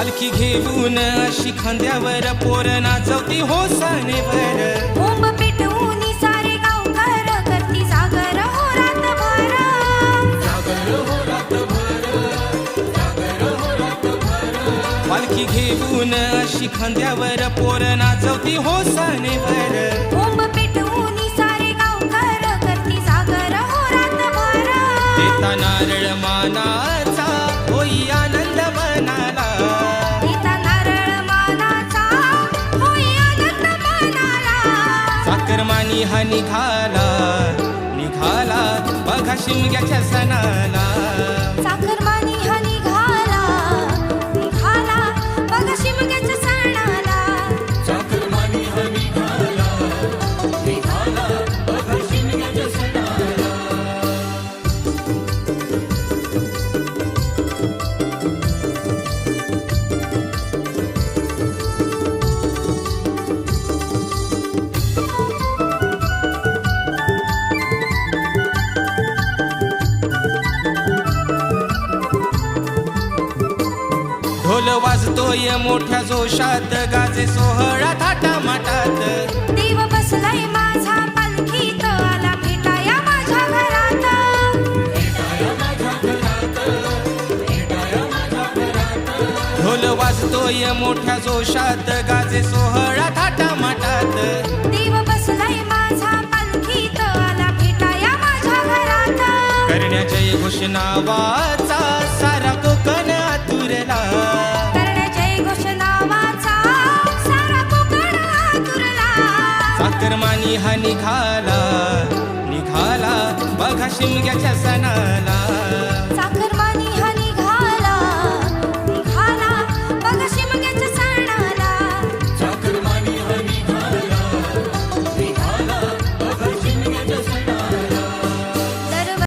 पालखी घेऊन अशी खांद्यावर पोर नाचवती हो भर. बोंब पेटवून सारे गावकर करती जागर हो पालखी घेऊन अशी खांद्यावर पोर नाचवती हो भर. बोंब पेटवून सारे गावकर करती जागर हो रातभर देता नारळ मानाचा होई साखरमानी हा निघाला निघाला. बघा शिमग्याच्या सणाला. ढोल वाजतोय मोठ्या जोशात गाजे सोहळा थाटा माटात देव बसलाय माझा पालखीत आला भेटाया माझ्या घरात. ढोल वाजतोय मोठ्या जोशात गाजे सोहळा थाटा माटात देव बसलाय माझा पालखीत आला भेटाया माझ्या घरात. करण्या जय घोषणा वाचा साखरमानी हा निघाला निघाला. बघा शिमग्याच्या सणाला.